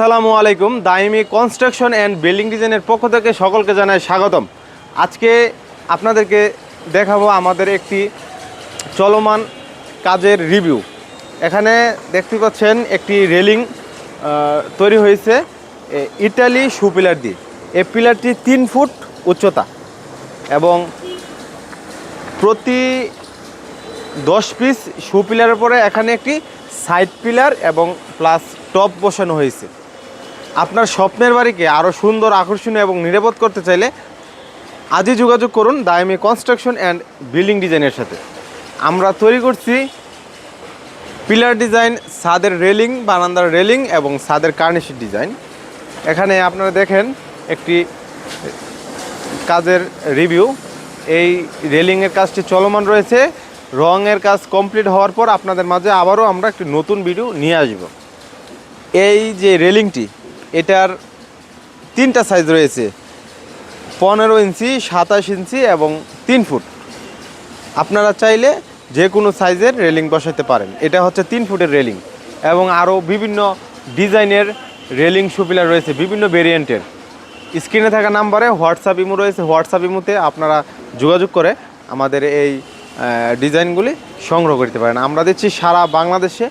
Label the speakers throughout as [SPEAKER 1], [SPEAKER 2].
[SPEAKER 1] আসসালামু আলাইকুম। দাইমি construction and building ডিজাইনের পক্ষ থেকে সকলকে জানাই স্বাগতম। আজকে আপনাদেরকে দেখাবো আমাদের একটি চলমান কাজের রিভিউ। এখানে দেখতে পাচ্ছেন একটি রেলিং তৈরি হয়েছে ইটালি শু পিলার দিয়ে। এই পিলারটি তিন ফুট উচ্চতা এবং প্রতি দশ পিস শু পিলারের পরে এখানে একটি সাইড পিলার এবং প্লাস টপ বসানো হয়েছে। আপনার স্বপ্নের বাড়িকে আরও সুন্দর, আকর্ষণীয় এবং নিরাপদ করতে চাইলে আজই যোগাযোগ করুন দায়ামি কনস্ট্রাকশন অ্যান্ড বিল্ডিং ডিজাইনের সাথে। আমরা তৈরি করছি পিলার ডিজাইন, ছাদের রেলিং, বারান্দার রেলিং এবং ছাদের কার্নিশের ডিজাইন। এখানে আপনারা দেখেন একটি কাজের রিভিউ। এই রেলিংয়ের কাজটি চলমান রয়েছে। রঙের কাজ কমপ্লিট হওয়ার পর আপনাদের মাঝে আবারও আমরা একটি নতুন ভিডিও নিয়ে আসব। এই যে রেলিংটি এটার তিনটা সাইজ রয়েছে। পনেরো ইঞ্চি, সাতাশ ইঞ্চি এবং তিন ফুট। আপনারা চাইলে যে কোনো সাইজের রেলিং বসাতে পারেন। এটা হচ্ছে তিন ফুটের রেলিং এবং আরও বিভিন্ন ডিজাইনের রেলিং সুপিলার রয়েছে বিভিন্ন ভেরিয়েন্টের স্ক্রিনে থাকা নাম্বারে হোয়াটসঅ্যাপ ইমো রয়েছে। হোয়াটসঅ্যাপ ইমোতে আপনারা যোগাযোগ করে আমাদের এই ডিজাইনগুলি সংগ্রহ করতে পারেন। আমরা দিচ্ছি সারা বাংলাদেশে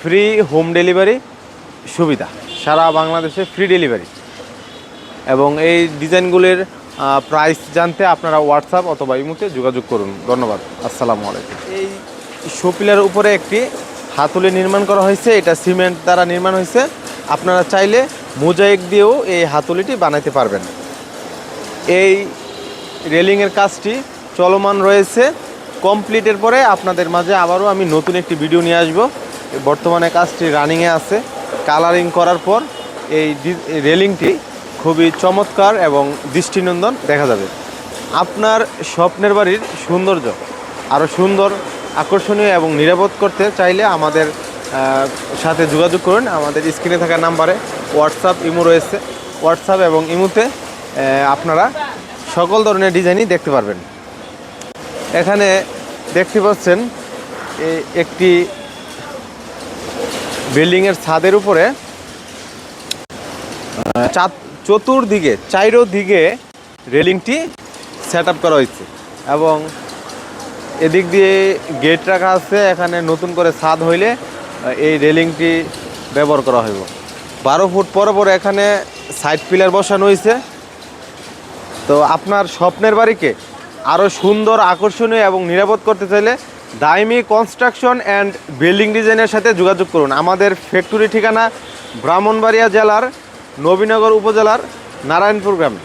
[SPEAKER 1] ফ্রি হোম ডেলিভারি সুবিধা। সারা বাংলাদেশে ফ্রি ডেলিভারি এবং এই ডিজাইনগুলির প্রাইস জানতে আপনারা হোয়াটসঅ্যাপ অথবা ইমুতে যোগাযোগ করুন। ধন্যবাদ। আসসালামু আলাইকুম। এই শোপিলার উপরে একটি হাতুলি নির্মাণ করা হয়েছে। এটা সিমেন্ট দ্বারা নির্মাণ হয়েছে। আপনারা চাইলে মোজাইক দিয়েও এই হাতুলিটি বানাইতে পারবেন। এই রেলিংয়ের কাজটি চলমান রয়েছে। কমপ্লিটের পরে আপনাদের মাঝে আবারও আমি নতুন একটি ভিডিও নিয়ে আসব। বর্তমানে কাজটি রানিংয়ে আছে। কালারিং করার পর এই রেলিংটি খুবই চমৎকার এবং দৃষ্টিনন্দন দেখা যাবে। আপনার স্বপ্নের বাড়ির সৌন্দর্য আরও সুন্দর, আকর্ষণীয় এবং নিরাপদ করতে চাইলে আমাদের সাথে যোগাযোগ করুন। আমাদের স্ক্রিনে থাকা নাম্বারে হোয়াটসঅ্যাপ ইমো রয়েছে। হোয়াটসঅ্যাপ এবং ইমোতে আপনারা সকল ধরনের ডিজাইনই দেখতে পারবেন। এখানে দেখতে পাচ্ছেন একটি বিল্ডিংয়ের ছাদের উপরে চার- চতুর্দিকে চাইরো দিকে রেলিংটি সেট আপ করা হয়েছে এবং এদিক দিয়ে গেট রাখা আছে, এখানে নতুন করে ছাদ হইলে এই রেলিংটি ব্যবহার করা হইব। বারো ফুট পরে পরে এখানে সাইড পিলার বসানো হয়েছে তো আপনার স্বপ্নের বাড়িকে আরও সুন্দর, আকর্ষণীয় এবং নিরাপদ করতে চাইলে দাইমি কনস্ট্রাকশন অ্যান্ড বিল্ডিং ডিজাইনের সাথে যোগাযোগ করুন। আমাদের ফ্যাক্টরি ঠিকানা ব্রাহ্মণবাড়িয়া জেলার নবীনগর উপজেলার নারায়ণপুর গ্রামে।